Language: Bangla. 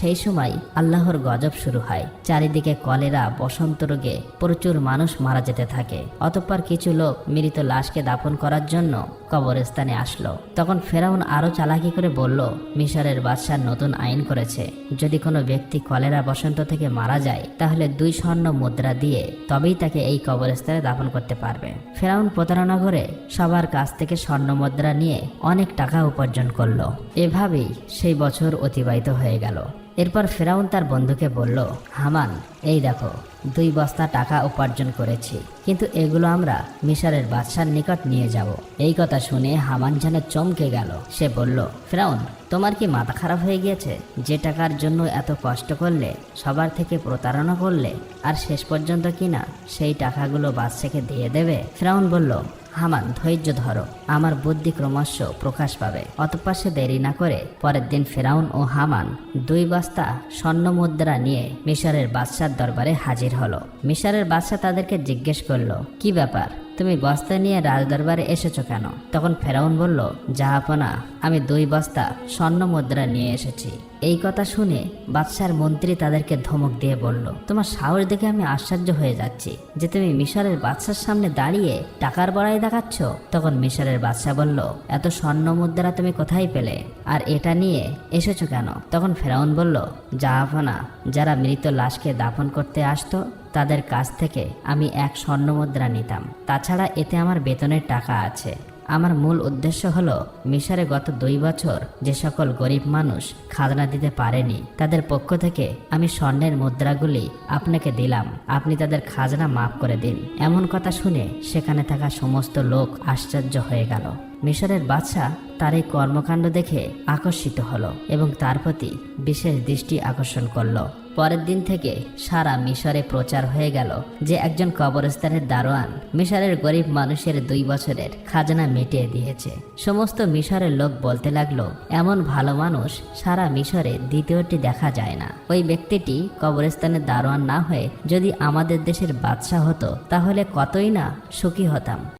সেই সময় আল্লাহর গজব শুরু হয়। চারিদিকে কলেরা, বসন্ত রোগে প্রচুর মানুষ মারা যেতে থাকে। অতঃপর কিছু লোক মৃত লাশকে দাফন করার জন্য কবরস্থানে আসলো। তখন ফেরাউন আরও চালাকি করে বলল, মিশরের বাদশাহ নতুন আইন করেছে। যদি কোনো ব্যক্তি কলেরা, বসন্ত থেকে মারা যায়, তাহলে দুই স্বর্ণ মুদ্রা দিয়ে তবেই তাকে এই কবরস্থানে দাফন করতে পারবে। ফেরাউন প্রতারণা করে সবার কাছ থেকে স্বর্ণ মুদ্রা নিয়ে অনেক টাকা উপার্জন করল। এভাবেই সেই বছর অতিবাহিত হয়ে গেল। এরপর ফেরাউন তার বন্ধুকে বলল, হামান, এই দেখো, দুই বস্তা টাকা উপার্জন করেছি, কিন্তু এগুলো আমরা মিশরের বাদশার নিকট নিয়ে যাব। এই কথা শুনে হামান যেন চমকে গেল। সে বলল, ফেরাউন, তোমার কি মাথা খারাপ হয়ে গিয়েছে? যে টাকার জন্য এত কষ্ট করলে, সবার থেকে প্রতারণা করলে, আর শেষ পর্যন্ত কিনা সেই টাকাগুলো বাদশাকে দিয়ে দেবে? ফেরাউন বলল হামান, ধৈর্য ধরো। আমার বুদ্ধি ক্রমশ প্রকাশ পাবে। অতঃপর সে দেরি না করে পরের দিন ফেরাউন ও হামান দুই বাস্তা স্বর্ণ মুদ্রা নিয়ে মিশরের বাদশার দরবারে হাজির হলো। মিশরের বাদশাহ তাদেরকে জিজ্ঞেস করল, কি ব্যাপার? তুমি বস্তা নিয়ে রাজদরবারে এসেছ কেন? তখন ফেরাউন বলল জাহাপনা আমি দুই বস্তা স্বর্ণ মুদ্রা নিয়ে এসেছি। এই কথা শুনে বাদশার মন্ত্রী তাদেরকে ধমক দিয়ে বলল, তোমার সাহস দেখে আমি আশ্চর্য হয়ে যাচ্ছি যে তুমি মিশরের বাদশার সামনে দাঁড়িয়ে টাকার বড়াই দেখাচ্ছ। তখন মিশরের বাদশা বলল, এত স্বর্ণ মুদ্রা তুমি কোথায় পেলে? আর এটা নিয়ে এসেছ কেন? তখন ফেরাউন বলল জাহাপনা যারা মৃত লাশকে দাফন করতে আসতো তাদের কাছ থেকে আমি এক স্বর্ণ মুদ্রা নিতাম। তাছাড়া এতে আমার বেতনের টাকা আছে। আমার মূল উদ্দেশ্য হলো, মিশরে গত দুই বছর যে সকল গরিব মানুষ খাজনা দিতে পারেনি, তাদের পক্ষ থেকে আমি স্বর্ণের মুদ্রাগুলি আপনাকে দিলাম। আপনি তাদের খাজনা মাফ করে দিন। এমন কথা শুনে সেখানে থাকা সমস্ত লোক আশ্চর্য হয়ে গেল। মিশরের বাদশাহ তার এই কর্মকাণ্ড দেখে আকর্ষিত হলো এবং তার প্রতি বিশেষ দৃষ্টি আকর্ষণ করল। পরের দিন থেকে সারা মিশরে প্রচার হয়ে গেল যে একজন কবরস্থানের দারোয়ান মিশরের গরিব মানুষের দুই বছরের খাজনা মিটিয়ে দিয়েছে। সমস্ত মিশরের লোক বলতে লাগল, এমন ভালো মানুষ সারা মিশরে দ্বিতীয়টি দেখা যায় না। ওই ব্যক্তিটি কবরস্থানের দারোয়ান না হয়ে যদি আমাদের দেশের বাদশাহ হতো, তাহলে কতই না সুখী হতাম।